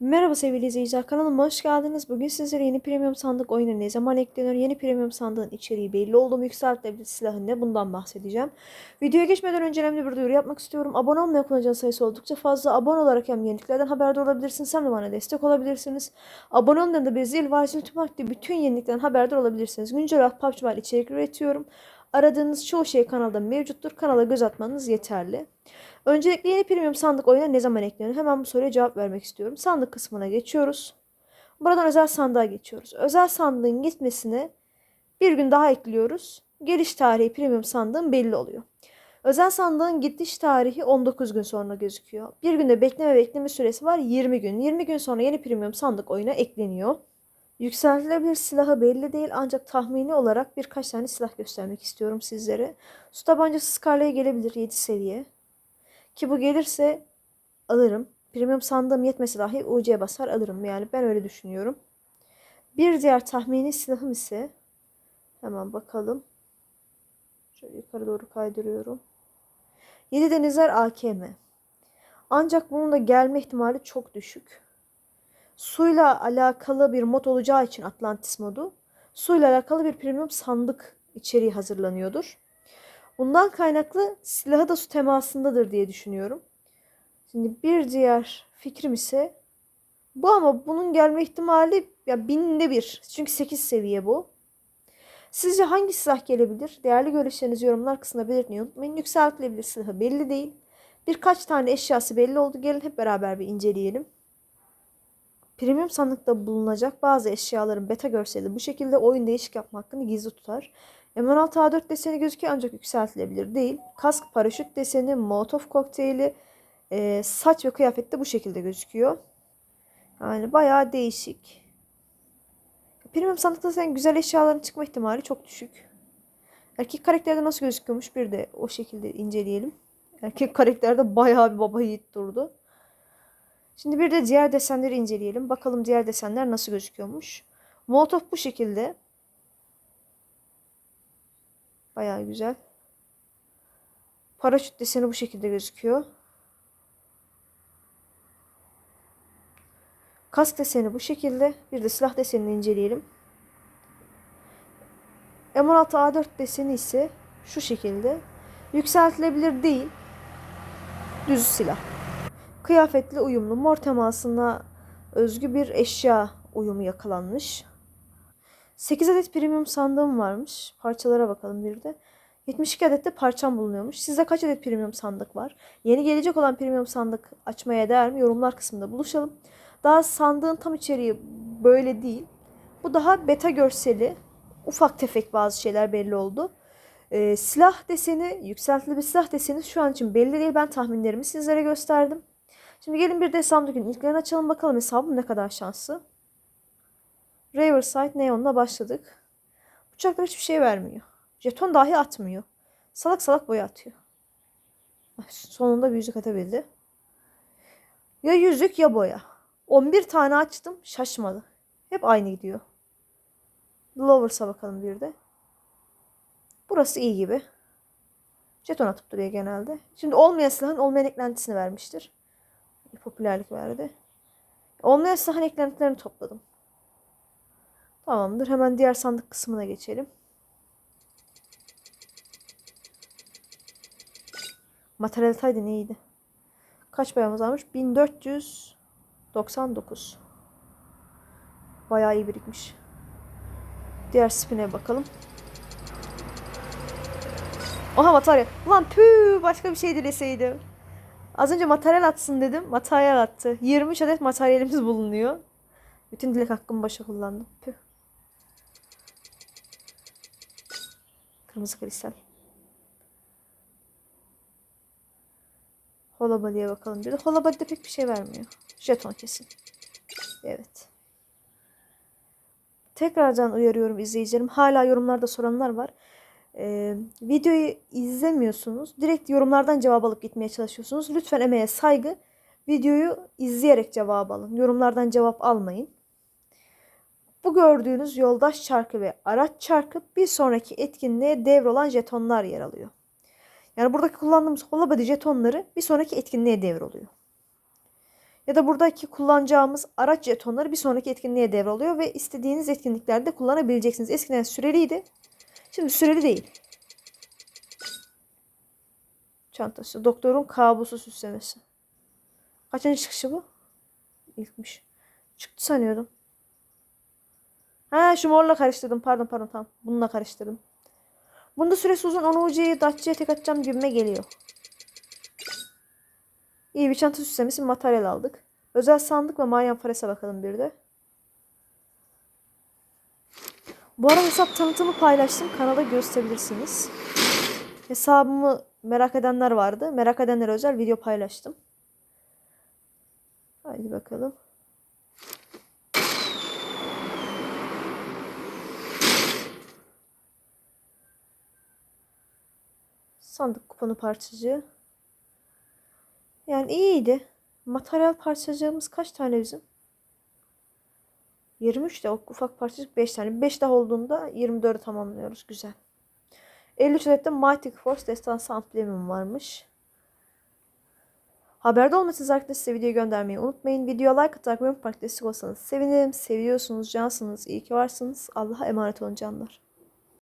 Merhaba sevgili izleyiciler kanalıma hoş geldiniz. Bugün sizlere yeni premium sandık oyunu ne zaman ekleniyor? Yeni premium sandığın içeriği belli oldu mu? Yükseltilebilir silahı ne? Bundan bahsedeceğim. Videoya geçmeden önce önemli bir duyuru yapmak istiyorum. Abone olmayan kullanıcı sayısı oldukça fazla. Abone olarak hem yeniliklerden haberdar olabilirsiniz hem de bana destek olabilirsiniz. Abone olmayan da bir zil var. Tüm aktif bütün yeniliklerden haberdar olabilirsiniz. Güncel olarak PUBG içerik üretiyorum. Aradığınız çoğu şey kanalda mevcuttur. Kanala göz atmanız yeterli. Öncelikle yeni premium sandık oyuna ne zaman ekleniyor? Hemen bu soruya cevap vermek istiyorum. Sandık kısmına geçiyoruz. Buradan özel sandığa geçiyoruz. Özel sandığın gitmesine bir gün daha ekliyoruz. Geliş tarihi premium sandığın belli oluyor. Özel sandığın gidiş tarihi 19 gün sonra gözüküyor. Bir günde bekleme bekleme süresi var 20 gün. 20 gün sonra yeni premium sandık oyuna ekleniyor. Yükseltilebilir silahı belli değil ancak tahmini olarak birkaç tane silah göstermek istiyorum sizlere. Su tabancası Scarlet'e gelebilir 7 seviye. Ki bu gelirse alırım. Premium sandığım yetmesi dahi UC basar alırım. Yani ben öyle düşünüyorum. Bir diğer tahmini silahım ise hemen bakalım. Şöyle yukarı doğru kaydırıyorum. Yedi Denizler AKM. Ancak bunun da gelme ihtimali çok düşük. Suyla alakalı bir mod olacağı için Atlantis modu suyla alakalı bir premium sandık içeriği hazırlanıyordur. Bundan kaynaklı silahı da su temasındadır diye düşünüyorum. Şimdi bir diğer fikrim ise bu ama bunun gelme ihtimali ya binde bir. Çünkü 8 seviye bu. Sizce hangi silah gelebilir? Değerli görüşlerinizi yorumlar kısmında belirtmeyi unutmayın. Yükseltilebilir silahı belli değil. Birkaç tane eşyası belli oldu. Gelin hep beraber bir inceleyelim. Premium sandıkta bulunacak bazı eşyaların beta görseli bu şekilde oyun değişik yapma hakkını gizli tutar. M16 A4 deseni gözüküyor ancak yükseltilebilir değil. Kask, paraşüt deseni, molotov kokteyli, e, saç ve kıyafet de bu şekilde gözüküyor. Yani bayağı değişik. Premium sandıkta sen güzel eşyaların çıkma ihtimali çok düşük. Erkek karakterde nasıl gözüküyormuş bir de o şekilde inceleyelim. Erkek karakterde bayağı bir baba yiğit durdu. Şimdi bir de diğer desenleri inceleyelim. Bakalım diğer desenler nasıl gözüküyormuş. Molotov bu şekilde. Bayağı güzel. Paraşüt deseni bu şekilde gözüküyor. Kask deseni bu şekilde. Bir de silah desenini inceleyelim. M16 A4 deseni ise şu şekilde. Yükseltilebilir değil. Düz silah. Kıyafetle uyumlu. Mor temasına özgü bir eşya uyumu yakalanmış. 8 adet premium sandığım varmış. Parçalara bakalım bir de. 72 adet de parçam bulunuyormuş. Sizde kaç adet premium sandık var? Yeni gelecek olan premium sandık açmaya değer mi? Yorumlar kısmında buluşalım. Daha sandığın tam içeriği böyle değil. Bu daha beta görseli. Ufak tefek bazı şeyler belli oldu. Ee, silah deseni, yükseltili bir silah deseni şu an için belli değil. Ben tahminlerimi sizlere gösterdim. Şimdi gelin bir de hesabımdaki ilklerini açalım bakalım hesabım ne kadar şanslı. Riverside Neon'la başladık. Uçaklar hiçbir şey vermiyor. Jeton dahi atmıyor. Salak salak boya atıyor. Sonunda bir yüzük atabildi. Ya yüzük ya boya. 11 tane açtım şaşmadı. Hep aynı gidiyor. Lovers'a bakalım bir de. Burası iyi gibi. Jeton atıp duruyor genelde. Şimdi olmayan silahın olmayan eklentisini vermiştir. Popülerlik verdi. Olmayan silahın eklentilerini topladım. Tamamdır. Hemen diğer sandık kısmına geçelim. Materyalitaydı neydi? Kaç payamız varmış? 1499. Bayağı iyi birikmiş. Diğer spine bakalım. Oha materyal. Ulan püh başka bir şey dileseydim. Az önce materyal atsın dedim. Materyal attı. 23 adet materyalimiz bulunuyor. Bütün dilek hakkımı başa kullandım. Püh. Kırmızı kristal. Holobody'ye bakalım bir de. Holobody'de pek bir şey vermiyor. Jeton kesin. Evet. Tekrardan uyarıyorum izleyicilerim. Hala yorumlarda soranlar var. Ee, videoyu izlemiyorsunuz. Direkt yorumlardan cevap alıp gitmeye çalışıyorsunuz. Lütfen emeğe saygı. Videoyu izleyerek cevap alın. Yorumlardan cevap almayın. Bu gördüğünüz yoldaş çarkı ve araç çarkı bir sonraki etkinliğe devrolan jetonlar yer alıyor. Yani buradaki kullandığımız holobody jetonları bir sonraki etkinliğe devroluyor. Ya da buradaki kullanacağımız araç jetonları bir sonraki etkinliğe devralıyor ve istediğiniz etkinliklerde kullanabileceksiniz. Eskiden süreliydi. Şimdi süreli değil. Çantası. Doktorun kabusu süslemesi. Kaçıncı çıkışı bu? İlkmiş. Çıktı sanıyordum. Ha şu morla karıştırdım. Pardon pardon tamam. Bununla karıştırdım. Bunda süresi uzun. Onu ucuya Dacia'ya tek atacağım gibime geliyor. İyi bir çanta süslemesi materyal aldık. Özel sandık ve Mayan Fares'e bakalım bir de. Bu arada hesap tanıtımı paylaştım. Kanala gösterebilirsiniz. Hesabımı merak edenler vardı. Merak edenlere özel video paylaştım. Haydi bakalım. Sandık kuponu parçacığı. Yani iyiydi. Materyal parçacığımız kaç tane bizim? 23 de ufak parçacık 5 tane. 5 daha olduğunda 24'ü tamamlıyoruz. Güzel. 53 adet de Mighty Force destansı amblemim varmış. Haberde olmasanız arkadaşlar size videoyu göndermeyi unutmayın. Videoya like atarak ve destek olsanız sevinirim. Seviyorsunuz, cansınız, iyi ki varsınız. Allah'a emanet olun canlar.